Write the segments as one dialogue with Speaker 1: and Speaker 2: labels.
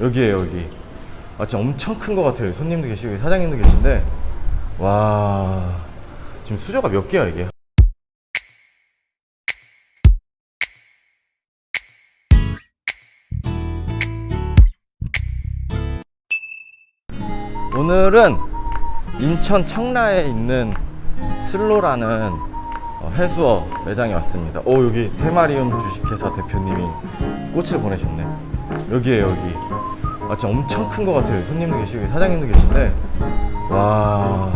Speaker 1: 여기에요 여기 아 진짜 엄청 큰 것 같아요 손님도 계시고 사장님도 계신데 와 지금 수저가 몇 개야 이게 오늘은 인천 청라에 있는 슬로라는 어, 해수어 매장에 왔습니다. 오 여기 테마리움 주식회사 대표님이 꽃을 보내셨네. 여기에요 여기. 아 진짜 엄청 큰 것 같아요. 손님도 계시고 사장님도 계신데 와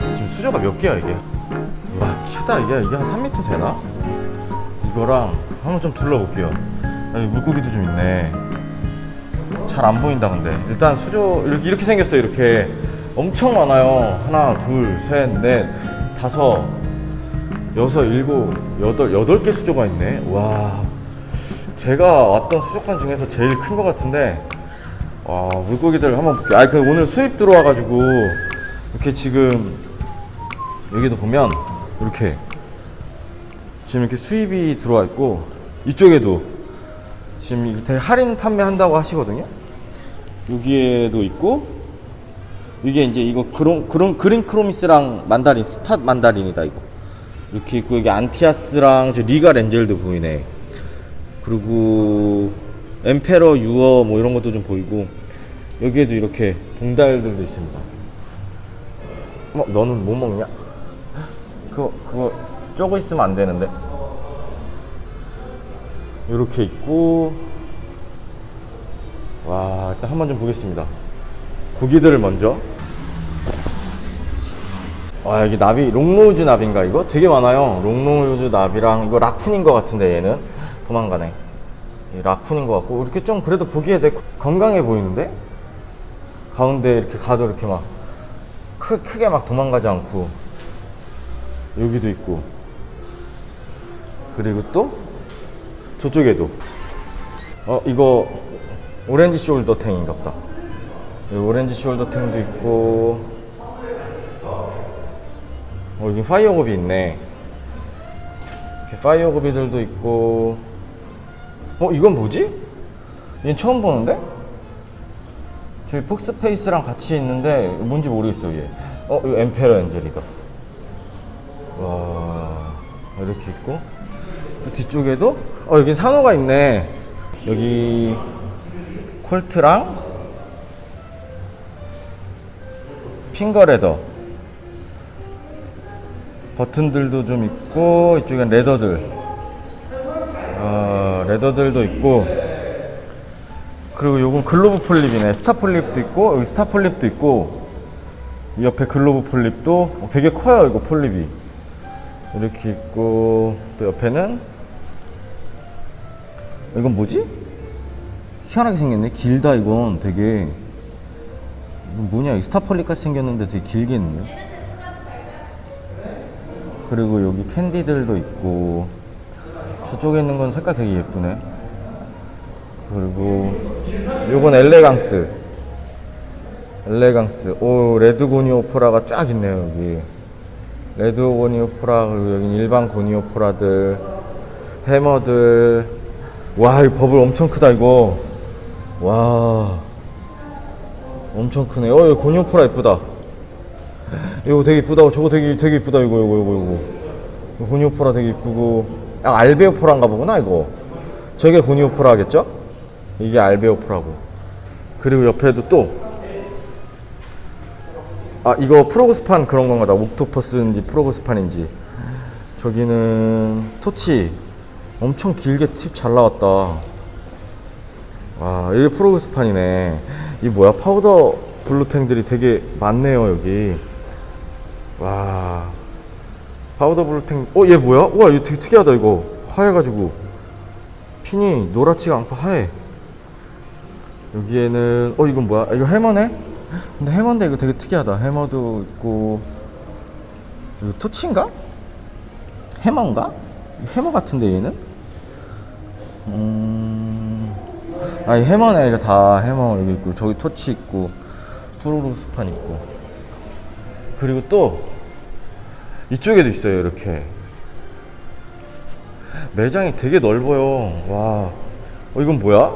Speaker 1: 지금 수저가 몇 개야 이게? 와 크다 이게 이게 한 3m 되나? 이거랑 한번 좀 둘러볼게요. 여기 물고기도 좀 있네. 잘 안 보인다 근데 일단 수조 이렇게 이렇게 생겼어요 이렇게 엄청 많아요 하나 둘셋넷 다섯 여섯 일곱 여덟 여덟 개 수조가 있네 와 제가 왔던 수족관 중에서 제일 큰 것 같은데 와 물고기들 한번 볼게요 아그 오늘 수입 들어와가지고 이렇게 지금 여기도 보면 이렇게 지금 이렇게 수입이 들어와 있고 이쪽에도 지금 이게 할인 판매한다고 하시거든요. 여기에도 있고 이게 이제 이거 그런 그런 그린 크로미스랑 만다린 스팟 만다린이다 이거 이렇게 있고 여기 안티아스랑 저 리가 렌젤도 보이네. 그리고 엠페러 유어 뭐 이런 것도 좀 보이고 여기에도 이렇게 봉달들도 있습니다. 어, 너는 뭐 먹냐? 그거 그거 쪼고 있으면 안 되는데. 이렇게 있고 와 일단 한번 좀 보겠습니다. 고기들을 먼저. 와 여기 나비 롱로즈 나비인가 이거? 되게 많아요. 롱로즈 나비랑 이거 라쿤인 것 같은데 얘는. 도망가네. 이 라쿤인 것 같고 이렇게 좀 그래도 보기에 되게 건강해 보이는데 가운데 이렇게 가도 이렇게 막 크, 크게 막 도망가지 않고 여기도 있고. 그리고 또 저쪽에도. 어 이거 오렌지 숄더 탱인가 보다. 오렌지 숄더 탱도 있고. 어 여기 파이어 고비 있네. 이렇게 파이어 고비들도 있고. 어 이건 뭐지? 얘 처음 보는데? 저기 폭스페이스랑 같이 있는데 뭔지 모르겠어 얘. 어 이거 엠페러 엔젤이다. 와 이렇게 있고. 또 뒤쪽에도 어 여기 산호가 있네. 여기 콜트랑 핑거레더. 버튼들도 좀 있고 이쪽엔 레더들. 어, 레더들도 있고 그리고 요건 글로브 폴립이네. 스타 폴립도 있고 여기 스타 폴립도 있고 이 옆에 글로브 폴립도 어, 되게 커요 이거 폴립이. 이렇게 있고 또 옆에는 이건 뭐지? 희한하게 생겼네. 길다 이건. 되게. 이건 뭐냐? 이 스타폴릭 같이 생겼는데 되게 길게 있네요 그리고 여기 캔디들도 있고 저쪽에 있는 건 색깔 되게 예쁘네. 그리고 요건 엘레강스. 엘레강스. 오 레드 고니오포라가 쫙 있네요 여기. 레드 고니오포라 그리고 여긴 일반 고니오포라들 해머들. 와이 버블 엄청 크다 이거. 와. 엄청 크네. 어 이거 고니오포라 이쁘다. 이거 되게 이쁘다 저거 되게 되게 이쁘다 이거 이거 이거 이거. 고니오포라 되게 이쁘고. 아 알베오포라인가 보구나 이거. 저게 고니오포라겠죠 이게 알베오포라고. 그리고 옆에도 또. 아 이거 프로그스판 그런 건가 다 옥토퍼스인지 프로그스판인지. 저기는 토치. 엄청 길게 팁 잘 나왔다. 와 이게 프로그스판이네. 이 뭐야? 파우더 블루탱들이 되게 많네요 여기. 와. 파우더 블루탱. 어 얘 뭐야? 우와 이거 되게 특이하다 이거. 하얘가지고. 핀이 노랗지가 않고 하얘 여기에는 어 이건 뭐야? 이거 해머네? 근데 해머인데 이거 되게 특이하다. 해머도 있고 이거 토치인가? 해머인가? 해머 같은데 얘는? 음 아, 이 해머네. 이거 다 해머. 여기 있고 저기 토치 있고 프로로스판 있고. 그리고 또 이쪽에도 있어요 이렇게. 매장이 되게 넓어요. 와. 어, 이건 뭐야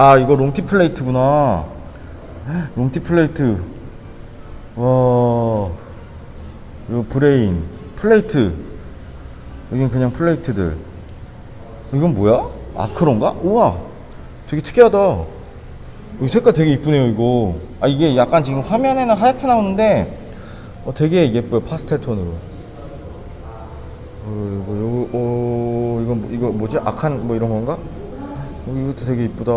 Speaker 1: 아 이거 롱티 플레이트구나. 롱티 플레이트. 와 이거 브레인. 플레이트. 여긴 그냥 플레이트들. 이건 뭐야? 아크론가? 우와. 되게 특이하다. 이 색깔 되게 이쁘네요 이거. 아 이게 약간 지금 화면에는 하얗게 나오는데 어, 되게 예뻐요 파스텔 톤으로. 어, 이거 이거 어, 이거 뭐- 이거 뭐지? 아칸 뭐 이런 건가? 어, 이것도 되게 이쁘다.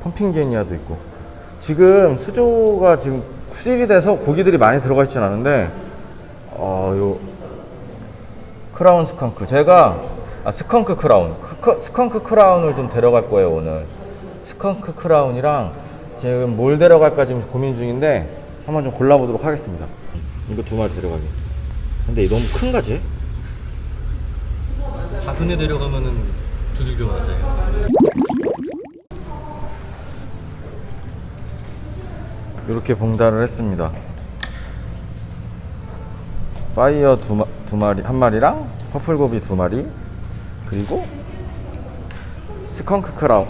Speaker 1: 펌핑 게니아도 있고. 지금 수조가 지금 수입이 돼서 고기들이 많이 들어가 있진 않은데 어 요 크라운 스컹크. 제가 아 스컹크 크라운. 크커- 스컹크 크라운을 좀 데려갈 거예요 오늘. 스컹크 크라운이랑 지금 뭘 데려갈까 지금 고민 중인데 한번 좀 골라보도록 하겠습니다. 이거 두 마리 데려가게. 근데 이 너무 큰가 쟤?
Speaker 2: 작은 애 데려가면은 두들겨 맞아요.
Speaker 1: 이렇게 봉달을 했습니다. 파이어 두, 마, 두 마리 한 마리랑 퍼플고비 두 마리 그리고 스컹크 크라운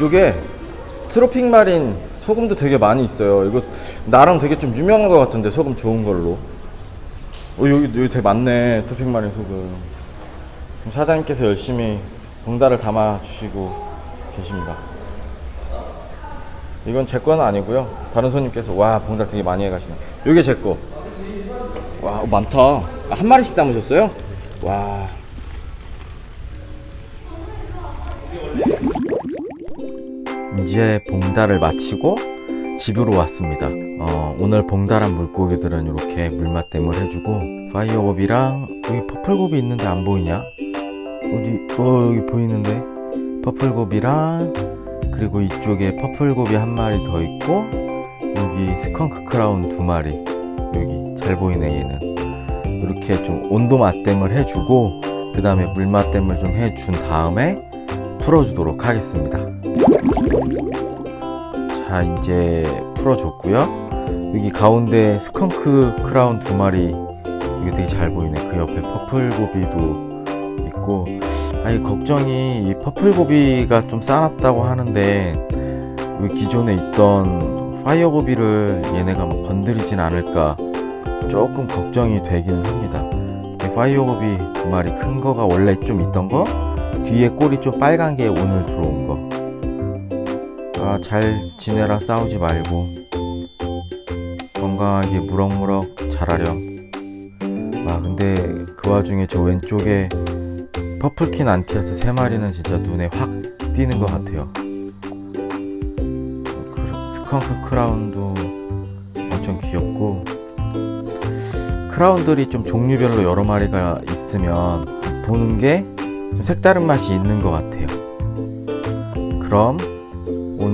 Speaker 1: 이쪽에 트로픽 마린 소금도 되게 많이 있어요. 이거 나랑 되게 좀 유명한 것 같은데 소금 좋은 걸로. 어 여기 여기 되게 많네 트로픽 마린 소금. 사장님께서 열심히 봉다를 담아 주시고 계십니다. 이건 제 건 아니고요. 다른 손님께서 와 봉달 되게 많이 해가시네. 이게 제 거. 와 많다. 아, 한 마리씩 담으셨어요? 와. 이제 봉달을 마치고 집으로 왔습니다. 어, 오늘 봉달한 물고기들은 이렇게 물맛댐을 해주고 파이어고비랑 여기 퍼플고비 있는데 안 보이냐? 어디? 어 여기 보이는데 퍼플고비랑 그리고 이쪽에 퍼플고비 한 마리 더 있고 여기 스컹크 크라운 두 마리 여기 잘 보이네 얘는 이렇게 좀 온도 맛댐을 해주고 그 다음에 물맛댐을 좀 해준 다음에 풀어주도록 하겠습니다. 자 이제 풀어줬고요. 여기 가운데 스컹크 크라운 두 마리. 이게 되게 잘 보이네. 그 옆에 퍼플 고비도 있고. 아니 걱정이 이 퍼플 고비가 좀 싸납다고 하는데 여기 기존에 있던 파이어 고비를 얘네가 뭐 건드리진 않을까 조금 걱정이 되기는 합니다. 이 파이어 고비 두 마리 큰 거가 원래 좀 있던 거? 뒤에 꼬리 좀 빨간 게 오늘 들어온 거 아, 잘 지내라 싸우지 말고 건강하게 무럭무럭 자라렴. 아, 근데 그 와중에 저 왼쪽에 퍼플킨 안티아스 세 마리는 진짜 눈에 확 띄는 것 같아요. 크- 스컹크 크라운도 엄청 귀엽고 크라운들이 좀 종류별로 여러 마리가 있으면 보는 게 좀 색다른 맛이 있는 것 같아요. 그럼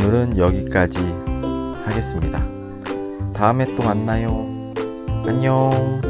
Speaker 1: 오늘은 여기까지 하겠습니다. 다음에 또 만나요. 안녕.